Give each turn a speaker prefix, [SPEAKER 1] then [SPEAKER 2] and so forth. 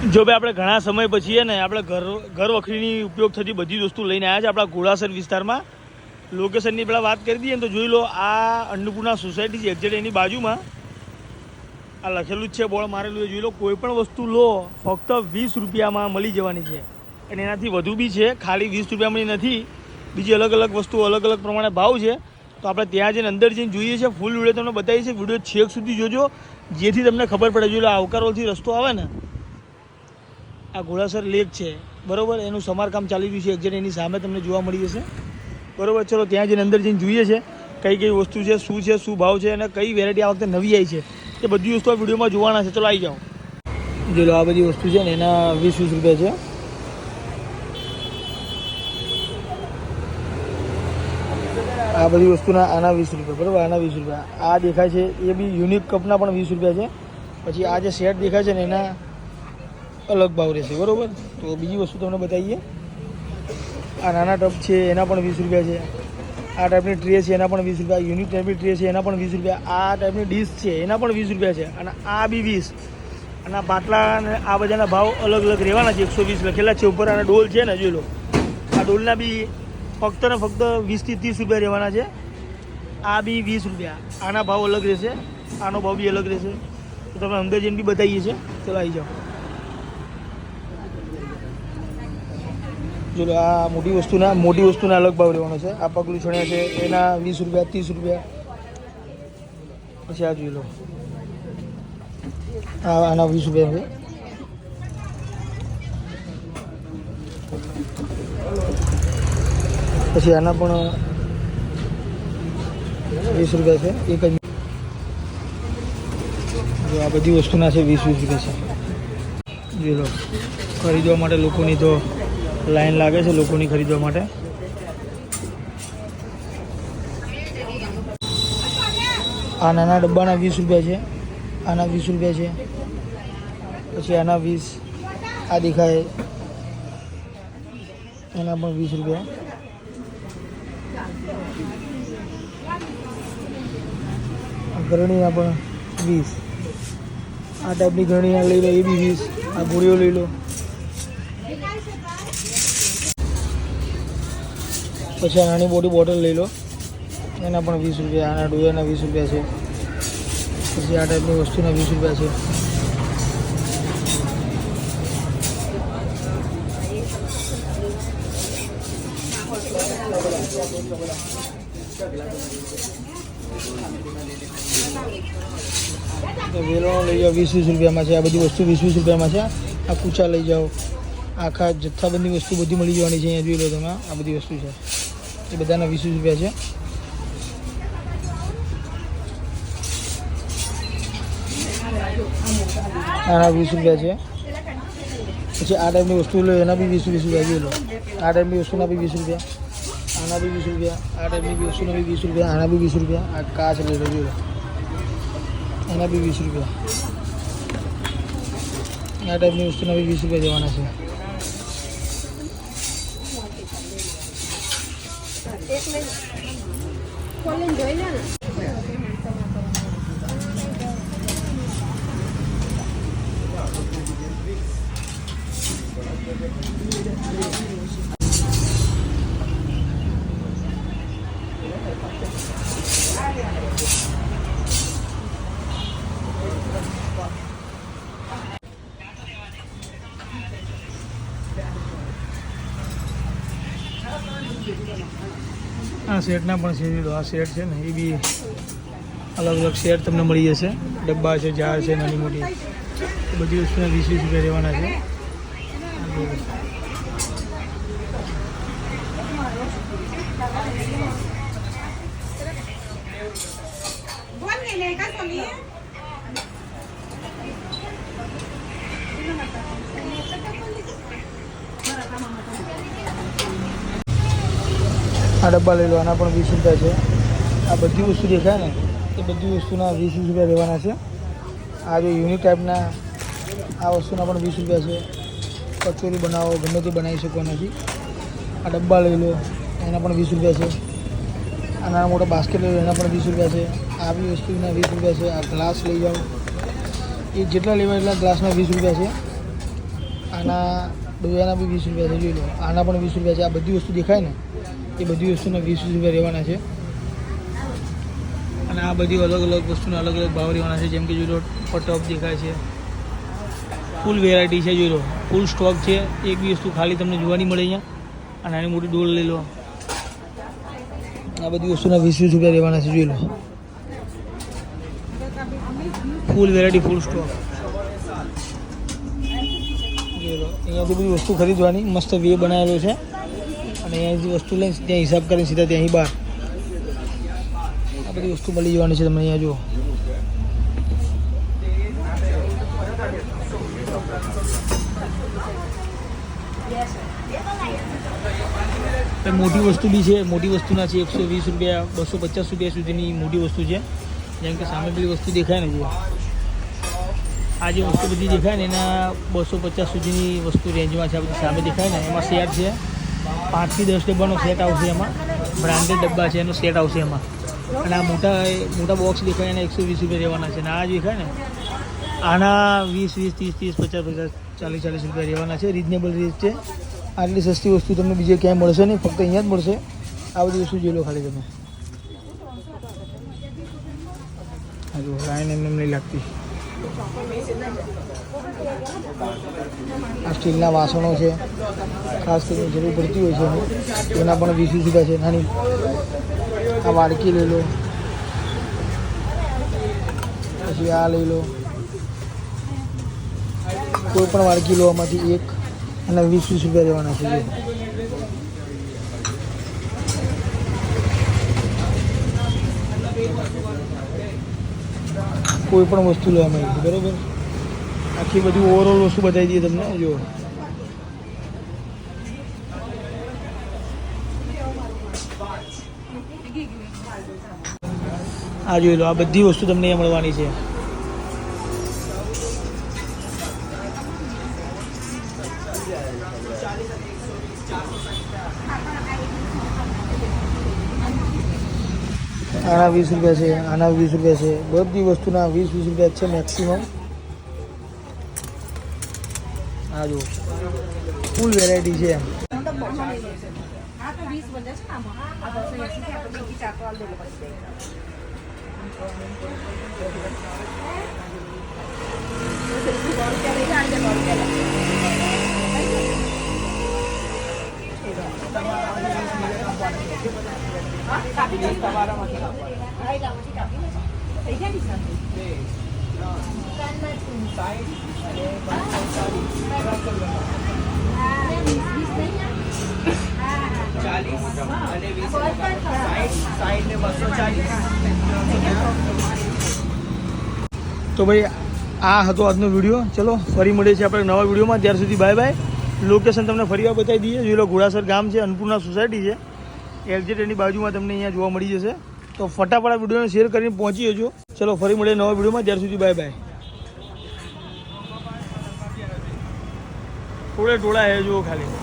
[SPEAKER 1] જો ભાઈ, આપણે ઘણા સમય પછી છે ને, આપણે ઘર ઘર વખરીની ઉપયોગ થતી બધી વસ્તુ લઈને આવ્યા છે આપણા ઘોડાસર વિસ્તારમાં. લોકેશનની પહેલાં વાત કરી દઈએ ને તો જોઈ લો, આ અન્નપૂર્ણા સોસાયટી છે એક્ઝેક્ટ એની બાજુમાં. આ લખેલું જ છે, બોર્ડ મારેલું જોઈ લો, કોઈ પણ વસ્તુ લો, ફક્ત વીસ રૂપિયામાં મળી જવાની છે. અને એનાથી વધુ બી છે, ખાલી વીસ રૂપિયામાં નથી. બીજી અલગ અલગ વસ્તુ, અલગ અલગ પ્રમાણે ભાવ છે. તો આપણે ત્યાં જઈને અંદર જઈને જોઈએ છે ફૂલ વીડિયો તમને બતાવીએ છે વીડિયો છેક સુધી જોજો, જેથી તમને ખબર પડે. જોઈ લો આવકારોલથી રસ્તો આવે ને આ ઘોડાસર લેક છે. બરાબર? એનું સમારકામ ચાલી રહ્યું છે. એક્ઝેક્ટ એની સામે તમને જોવા મળી જશે. બરાબર? ચલો, ત્યાં જઈને અંદર જઈને જોઈએ છે કઈ કઈ વસ્તુ છે, શું છે, શું ભાવ છે અને કઈ વેરાયટી આ વખતે નવી આવી છે. એ બધી વસ્તુ આ વિડીયોમાં જોવાના છે. ચલો, આવી જાઓ. જો આ બધી વસ્તુ છે ને એના વીસ વીસ રૂપિયા છે. આ બધી વસ્તુના આના વીસ રૂપિયા, બરાબર? આના વીસ રૂપિયા. આ દેખાય છે, એ બી યુનિક કપના પણ વીસ રૂપિયા છે. પછી આ જે સેટ દેખાય છે ને એના અલગ ભાવ રહેશે, બરાબર? તો બીજી વસ્તુ તમને બતાવીએ. આ નાના ટપ છે, એના પણ વીસ રૂપિયા છે. આ ટાઈપની ટ્રે છે, એના પણ વીસ રૂપિયા. યુનિક ટાઈપની ટ્રે છે, એના પણ વીસ રૂપિયા. આ ટાઈપની ડીશ છે, એના પણ વીસ રૂપિયા છે. અને આ બી વીસ. અને આ બાટલા અને આ બધાના ભાવ અલગ અલગ રહેવાના છે, એકસો વીસ લખેલા છે ઉપર. અને ડોલ છે ને, જોઈ લો. આ ડોલના બી ફક્ત ને ફક્ત વીસથી ત્રીસ રૂપિયા રહેવાના છે. આ બી વીસ રૂપિયા. આના ભાવ અલગ રહેશે. આનો ભાવ બી અલગ રહેશે. તો તમે અંદર જઈને બી બતાવીએ છીએ. ચલો, આવી જાઓ. જો આ મોટી વસ્તુના મોટી વસ્તુના અલગ ભાવ લેવાનો છે. આ પગલું છણ્યા છે. એના વીસ રૂપિયા, ત્રીસ રૂપિયા. પછી આ જોઈ લો. આ આના વીસ રૂપિયા છે. પછી આના પણ વીસ રૂપિયા છે. એક જ આ બધી વસ્તુના છે, વીસ વીસ રૂપિયા છે. જોઈ લો. ખરીદવા માટે લોકોની તો લાઈન લાગે છે લોકોની ખરીદવા માટે. આ નાના ડબ્બાના વીસ રૂપિયા છે. આના વીસ રૂપિયા છે. પછી આના વીસ. આ દેખાય. એના પણ વીસ રૂપિયા. ઘરણીના પણ વીસ. આ ટાઈપની ગરણીના લઈ લો એ બી વીસ. આ ગોળીઓ લઈ લો. પછી નાની મોટી બોટલ લઈ લો. એના પણ વીસ રૂપિયા આના ડોયાના વીસ રૂપિયા છે. પછી આ ટાઈપની વસ્તુના વીસ રૂપિયા છે. વેલણો લઈ જાઓ, વીસ વીસ રૂપિયામાં છે. આ બધી વસ્તુ વીસ વીસ રૂપિયામાં છે. આ કૂચા લઈ જાઓ. આખા જથ્થાબંધી વસ્તુ બધી મળી જવાની છે અહીંયા, જોઈ લો તમે. આ બધી વસ્તુ છે. એ બધાના વીસ વીસ રૂપિયા છે. આના વીસ રૂપિયા છે. પછી આ ટાઈપની વસ્તુ લો, એના બી વીસ વીસ રૂપિયા જોઈ લો. આ ટાઈપની વસ્તુના બી વીસ રૂપિયા. આના બી વીસ રૂપિયા. આ ટાઈપની બી વસ્તુના બી વીસ રૂપિયા. આના બી વીસ રૂપિયા. આ કાચ લઈ લો, જોઈ લો. એના બી વીસ રૂપિયા. આ ટાઈપની વસ્તુના બી વીસ રૂપિયા જવાના છે.
[SPEAKER 2] ખોલીને જોઈ લે ને
[SPEAKER 1] આ સેટના પણ જોઈ આ સેટ છે ને, એ બી અલગ અલગ સેટ તમને મળી જશે. ડબ્બા છે, જાર છે, નાની મોટી. બધી વસ્તુના વીસ રૂપિયા રહેવાના છે.
[SPEAKER 2] બોલ ને લે કા ખોલીએ
[SPEAKER 1] આ ડબ્બા લઈ લો, આના પણ વીસ રૂપિયા છે. આ બધી વસ્તુ દેખાય ને, એ બધી વસ્તુના વીસ વીસ રૂપિયા લેવાના છે. આ જે યુનિક ટાઈપના આ વસ્તુના પણ વીસ રૂપિયા છે. કચોરી બનાવો, ગમે તે બનાવી શકો નથી આ ડબ્બા લઈ લો, એના પણ વીસ રૂપિયા છે. આ નાના મોટા બાસ્કેટ લઈ લો, એના પણ વીસ રૂપિયા છે. આ બી વસ્તુના વીસ રૂપિયા છે. આ ગ્લાસ લઈ જાઓ. એ જેટલા લેવા એટલા ગ્લાસના વીસ રૂપિયા છે. આના ડોયાના બી વીસ રૂપિયા છે, જોઈ લો. આના પણ વીસ રૂપિયા છે. આ બધી વસ્તુ દેખાય ને એ બધી વસ્તુના વીસ વીસ રૂપિયા રહેવાના છે. અને આ બધી અલગ અલગ વસ્તુના અલગ અલગ ભાવ રહેવાના છે. જેમ કે જોઈ લો ટોપ દેખાય છે. ફૂલ વેરાયટી છે જોઈ લો ફૂલ સ્ટોક છે. એક બી વસ્તુ ખાલી તમને જોવા નહીં મળે અહીંયા. અને આની મોટી ડોલ લઈ લો. આ બધી વસ્તુના વીસ વીસ રૂપિયા રહેવાના છે જોઈ લો ફૂલ વેરાયટી, ફૂલ સ્ટોક. અહીંયાથી બધી વસ્તુ ખરીદવાની. મસ્ત વે બનાવેલો છે. અને અહીંયાથી વસ્તુ લઈને ત્યાં હિસાબ કરીને સીધા ત્યાં બહાર. આ બધી વસ્તુ મળી જવાની છે તમે અહીંયા જુઓ. મોટી વસ્તુ બી છે. મોટી વસ્તુના છે એકસો વીસ રૂપિયા, બસો પચાસ રૂપિયા સુધીની મોટી વસ્તુ છે. જેમ કે સામે પેલી વસ્તુ દેખાય ને જુઓ. આ જે વસ્તુ બધી દેખાય ને એના બસો પચાસ સુધીની વસ્તુ રેન્જમાં છે. આ બધી સામે દેખાય ને, એમાં શેર છે. પાંચથી દસ ડબ્બાનો સેટ આવશે એમાં. બ્રાન્ડેડ ડબ્બા છે એનો સેટ આવશે એમાં. અને આ મોટા મોટા બોક્સ દેખાય એના એકસો વીસ રૂપિયા રહેવાના છે. અને આ દેખાય ને, આના વીસ વીસ, ત્રીસ ત્રીસ, પચાસ પચાસ, ચાલીસ ચાલીસ રૂપિયા રહેવાના છે. રિઝનેબલ રેટ છે. આટલી સસ્તી વસ્તુ તમને બીજે ક્યાંય મળશે નહીં, ફક્ત અહીંયા જ મળશે. આ બધી વસ્તુ જોઈ લો ખાલી તમે. હજુ લાઈન એમ નહીં લાગતી. આ સ્ટીલના વાસણો છે. ખાસ કરીને જરૂર પડતી હોય છે. એના પણ વીસ વીસ છે. નાની. આ વાડકી લઈ લો. પછી આ લઈ લો. કોઈ પણ વાડકી લો, આમાંથી એક અને વીસ વીસ રૂપિયા લેવાના છે. કોઈ પણ વસ્તુ લેવામાં આવી બરાબર? આખી બધી ઓવરઓલ વસ્તુ બતાવી દઈએ તમને, જો. આ જોઈ લો, આ બધી વસ્તુ તમને અહીંયા મળવાની છે. આના વીસ રૂપિયા છે, આના વીસ રૂપિયા છે. બધી વસ્તુના વીસ વીસ રૂપિયા છે મેક્સિમમ આ જો ફૂલ વેરાયટી છે એમ.
[SPEAKER 3] Thank તો છે છે
[SPEAKER 1] તો ભાઈ, આ હતો આજનો વીડિયો ચલો, ફરી મળીએ છીએ આપણે નવા વિડીયોમાં ત્યાર સુધી બાય બાય લોકેશન તમને ફરી વાર બતાવી દઈએ. જોઈ લો ઘોડાસર ગામ છે, અન્નપૂર્ણા સોસાયટી છે. એલજેટ એની બાજુમાં તમને અહીંયા જોવા મળી જશે. તો ફટાફટ આ વિડીયોને શેર કરીને પહોંચી જજો. ચલો, ફરી મળીએ નવા વિડીયોમાં. ત્યાર સુધી બાય બાય થોડે ટોળા હે જુઓ ખાલી.